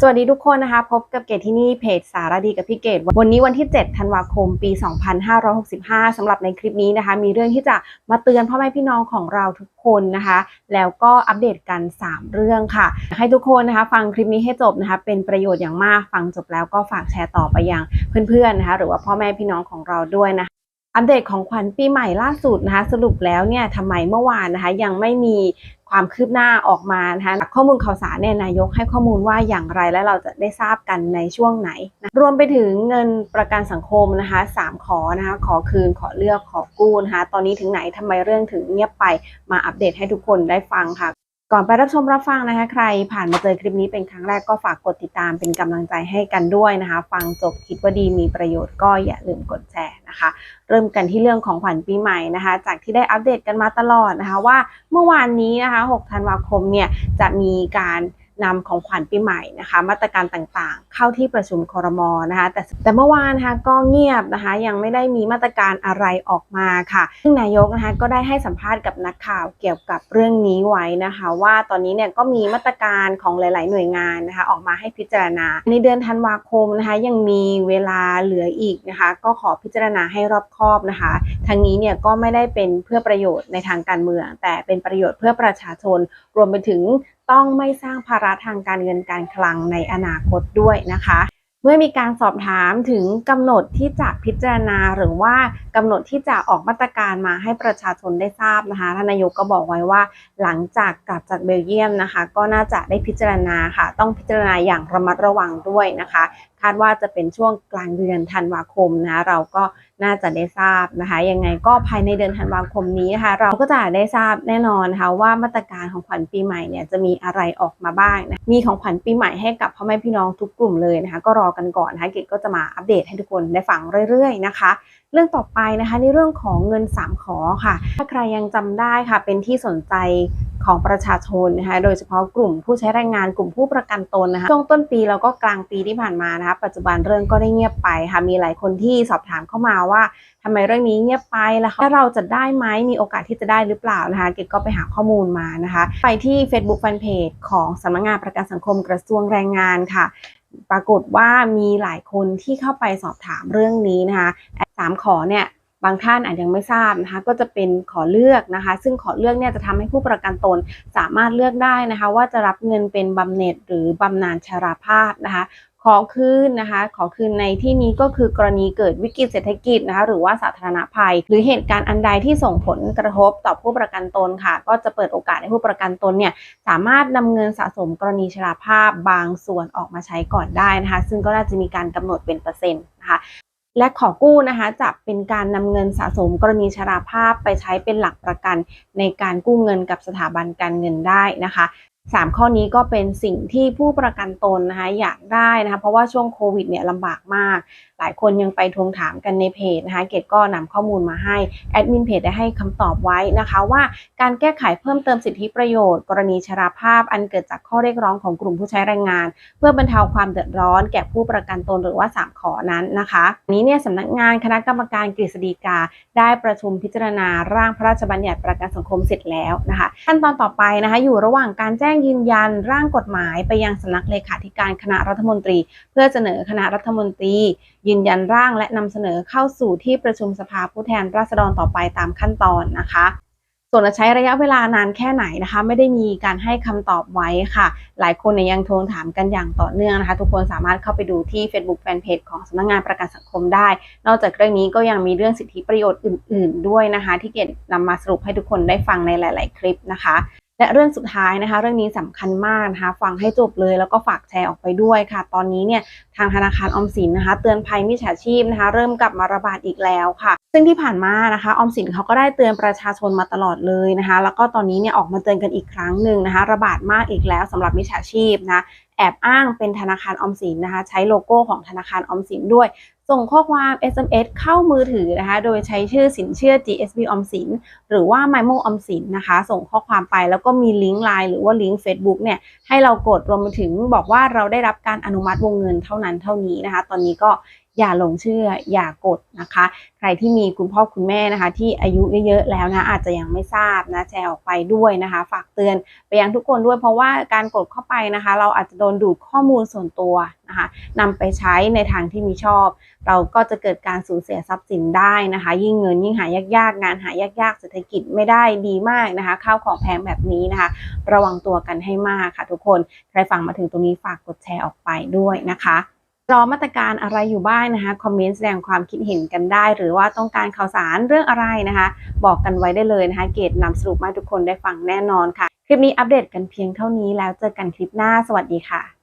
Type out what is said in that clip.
สวัสดีทุกคนนะคะ พบกับเกตที่นี่เพจสารดีกับพี่เกตวันนี้วันที่ 7 ธันวาคม ปี 2565สำหรับในคลิปนี้นะคะ มีเรื่องที่จะมาเตือนพ่อแม่พี่น้องของเราทุกคนนะคะ แล้วก็อัปเดตกัน 3 เรื่องค่ะ ให้ทุกคนนะคะ ฟังคลิปนี้ให้จบนะคะ เป็นประโยชน์อย่างมากฟังจบแล้วก็ฝากแชร์ต่อไปยังเพื่อนๆนะคะ หรือว่าพ่อแม่พี่น้องของเราด้วยนะคะอัปเดตของขวัญปีใหม่ล่าสุดนะคะ สรุปแล้วเนี่ยทำไมเมื่อวานนะคะ ยังไม่มี ความคืบหน้าออกมานะคะข้อมูลข่าวสารเนี่ยนายกให้ข้อมูลว่าอย่างไรและเราจะได้ทราบกันในช่วงไหนนะรวมไปถึงเงินประกันสังคมนะคะสามขอนะคะขอคืนขอเลือกขอกู้นะคะตอนนี้ถึงไหนทำไมเรื่องถึงเงียบไปมาอัปเดตให้ทุกคนได้ฟังค่ะ ก่อนไปรับชมรับฟังนะคะ ใครผ่านมาเจอคลิปนี้เป็นครั้งแรกก็ฝากกดติดตามเป็นกำลังใจให้กันด้วยนะคะ ฟังจบคิดว่าดีมีประโยชน์ก็อย่าลืมกดแชร์นะคะ เริ่มกันที่เรื่องของขวัญปีใหม่นะคะ จากที่ได้อัปเดตกันมาตลอดนะคะว่าเมื่อวานนี้นะคะ 6 ธันวาคมเนี่ยจะมีการ นำของขวัญปีใหม่นะคะ มาตรการต่างๆ เข้าที่ประชุมครมนะคะ แต่แต่เมื่อวานนะคะก็เงียบนะคะ ยังไม่ได้มีมาตรการอะไรออกมาค่ะ ซึ่งนายกนะคะก็ได้ให้สัมภาษณ์กับนักข่าวเกี่ยวกับเรื่องนี้ไว้นะคะ ว่าตอนนี้เนี่ยก็มีมาตรการของหลาย ๆ หน่วยงานนะคะ ออกมาให้พิจารณา ในเดือนธันวาคมนะคะ ยังมีเวลาเหลืออีกนะคะ ก็ขอพิจารณาให้รอบคอบนะคะทางนี้เนี่ยก็ไม่ได้เป็นเพื่อประโยชน์ในทางการเมือง แต่เป็นประโยชน์เพื่อประชาชนรวมไปถึง ต้องไม่สร้างภาระทางการเงินการคลังในอนาคตด้วยนะคะ เมื่อมีการสอบถามถึงกำหนดที่จะพิจารณาหรือว่ากำหนดที่จะออกมาตรการมาให้ประชาชนได้ทราบนะคะท่านนายกก็บอกไว้ว่า หลังจากกลับจากเบลเยียมนะคะ ก็น่าจะได้พิจารณาค่ะ ต้องพิจารณาอย่างระมัดระวังด้วยนะคะ คาดว่าจะเป็นช่วงกลางเดือนธันวาคมนะคะเราก็ น่าจะได้ทราบนะคะยังไงก็ภายในเดือนธันวาคมนี้นะคะเราก็จะได้ทราบแน่นอนนะคะว่ามาตรการของขวัญปีใหม่เนี่ยจะมีอะไรออกมาบ้างนะมีของขวัญปีใหม่ให้กับพ่อแม่พี่น้องทุกกลุ่มเลยนะคะก็รอกันก่อนนะคะเกดก็จะมาอัปเดตให้ทุกคนได้ฟังเรื่อยๆนะคะ เรื่องต่อไปนะคะในเรื่องของเงิน 3 ขอค่ะ ถ้าใครยังจำได้ค่ะเป็นที่สนใจ ของประชาชนนะคะ โดยเฉพาะกลุ่มผู้ใช้แรงงานกลุ่มผู้ประกันตนนะคะ ช่วงต้นปีแล้วก็กลางปีที่ผ่านมานะคะ ปัจจุบันเรื่องก็ได้เงียบไปค่ะ มีหลายคนที่สอบถามเข้ามาว่าทำไมเรื่องนี้เงียบไปแล้วถ้าเราจะได้ไหมมีโอกาสที่จะได้หรือเปล่านะคะ เกดก็ไปหาข้อมูลมานะคะ ไปที่ Facebook Fanpage ของสำนักงานประกันสังคมกระทรวงแรงงานค่ะปรากฏว่ามีหลายคนที่เข้าไปสอบถามเรื่องนี้นะคะสามขอเนี่ย บางท่านอาจยังไม่ทราบนะคะ ก็จะเป็นขอเลือกนะคะ ซึ่งขอเลือกเนี่ยจะทำให้ผู้ประกันตนสามารถเลือกได้นะคะ ว่าจะรับเงินเป็นบำเหน็จหรือบำนาญชราภาพนะคะขอคืนนะคะ ขอคืนในที่นี้ก็คือกรณีเกิดวิกฤตเศรษฐกิจนะคะ หรือว่าสาธารณภัย หรือเหตุการณ์อันใดที่ส่งผลกระทบต่อผู้ประกันตนค่ะ ก็จะเปิดโอกาสให้ผู้ประกันตนเนี่ยสามารถนำเงินสะสมกรณีชราภาพบางส่วนออกมาใช้ก่อนได้นะคะ ซึ่งก็น่าจะมีการกำหนดเป็นเปอร์เซ็นต์นะคะ และขอกู้นะคะจะเป็นการนำเงินสะสมกรณีชราภาพไปใช้เป็นหลักประกัน ในการกู้เงินกับสถาบันการเงินได้นะคะสามข้อนี้ก็เป็นสิ่งที่ผู้ประกันตนนะคะอยากได้นะคะเพราะว่าช่วงโควิดเนี่ยลำบากมาก หลายคนยังไปทวงถามกันในเพจนะคะ เกดก็นำข้อมูลมาให้แอดมินเพจได้ให้คำตอบไว้นะคะว่าการแก้ไขเพิ่มเติมสิทธิประโยชน์ กรณีชราภาพอันเกิดจากข้อเรียกร้องของกลุ่มผู้ใช้แรงงาน เพื่อบรรเทาความเดือดร้อน แก่ผู้ประกันตนหรือว่า 3 ขอนั้นนะคะนี้เนี่ยสำนักงานคณะกรรมการกฤษฎีกา ได้ประชุมพิจารณาร่างพระราชบัญญัติประกันสังคมเสร็จแล้วนะคะขั้นตอนต่อไปนะคะอยู่ระหว่างการแจ้งยืนยันร่างกฎหมาย ไปยังสำนักเลขาธิการคณะรัฐมนตรี เพื่อเสนอคณะรัฐมนตรียืนยันร่างและนำเสนอเข้าสู่ที่ประชุมสภาผู้แทนราษฎรต่อไปตามขั้นตอนนะคะส่วนจะใช้ระยะเวลานานแค่ไหนนะคะ ไม่ได้มีการให้คำตอบไว้ค่ะ หลายคนเนี่ยยังทวงถามกันอย่างต่อเนื่องนะคะ ทุกคนสามารถเข้าไปดูที่ Facebook Fanpage ของสำนักงานประกันสังคมได้ นอกจากเรื่องนี้ก็ยังมีเรื่องสิทธิประโยชน์อื่น ๆ ด้วยนะคะ ที่เกดนำมาสรุปให้ทุกคนได้ฟังในหลาย ๆ คลิปนะคะ และเรื่องสุดท้ายนะคะ เรื่องนี้สำคัญมากนะคะฟังให้จบเลยแล้วก็ฝากแชร์ออกไปด้วยค่ะ ตอนนี้เนี่ยทางธนาคารออมสินนะคะ เตือนภัยมิจฉาชีพนะคะ เริ่มกลับมาระบาดอีกแล้วค่ะ ซึ่งที่ผ่านมานะคะออมสินเขาก็ได้เตือนประชาชนมาตลอดเลยนะคะ แล้วก็ตอนนี้เนี่ยออกมาเตือนกันอีกครั้งหนึ่งนะคะ ระบาดมากอีกแล้วสำหรับมิจฉาชีพนะ แอบอ้างเป็นธนาคารออมสินนะคะใช้โลโก้ของธนาคารออมสินด้วย ส่งข้อความ SMS เข้ามือถือนะคะโดยใช้ชื่อสินเชื่อ GSB ออมสิน หรือว่า MyMo ออมสินนะคะ ส่งข้อความไปแล้วก็มีลิงก์ไลน์หรือว่าลิงก์ Facebook เนี่ยให้เรากดรวมไปถึงบอกว่าเราได้รับการอนุมัติวงเงินเท่านั้นเท่านี้นะคะ ตอนนี้ก็ อย่าหลงเชื่ออย่ากดนะคะ ใครที่มีคุณพ่อคุณแม่นะคะ ที่อายุเยอะๆแล้วนะอาจจะยังไม่ทราบนะแชร์ออกไปด้วยนะคะ ฝากเตือนไปยังทุกคนด้วย เพราะว่าการกดเข้าไปนะคะ เราอาจจะโดนดูดข้อมูลส่วนตัวนะคะนำไปใช้ในทางที่มิชอบ เราก็จะเกิดการสูญเสียทรัพย์สินได้นะคะ ยิ่งเงินยิ่งหายากๆ งานหายากๆเศรษฐกิจไม่ได้ดีมากนะคะข้าวของแพงแบบนี้นะคะ ระวังตัวกันให้มากค่ะทุกคนใครฟังมาถึงตรงนี้ฝากกดแชร์ออกไปด้วยนะคะ รอมาตรการอะไรอยู่บ้างนะคะคอมเมนต์แสดงความคิดเห็นกันได้ หรือว่าต้องการข่าวสารเรื่องอะไรนะคะ บอกกันไว้ได้เลยนะคะ เกตนำสรุปมาทุกคนได้ฟังแน่นอนค่ะ คลิปนี้อัปเดตกันเพียงเท่านี้แล้วเจอกันคลิปหน้าสวัสดีค่ะ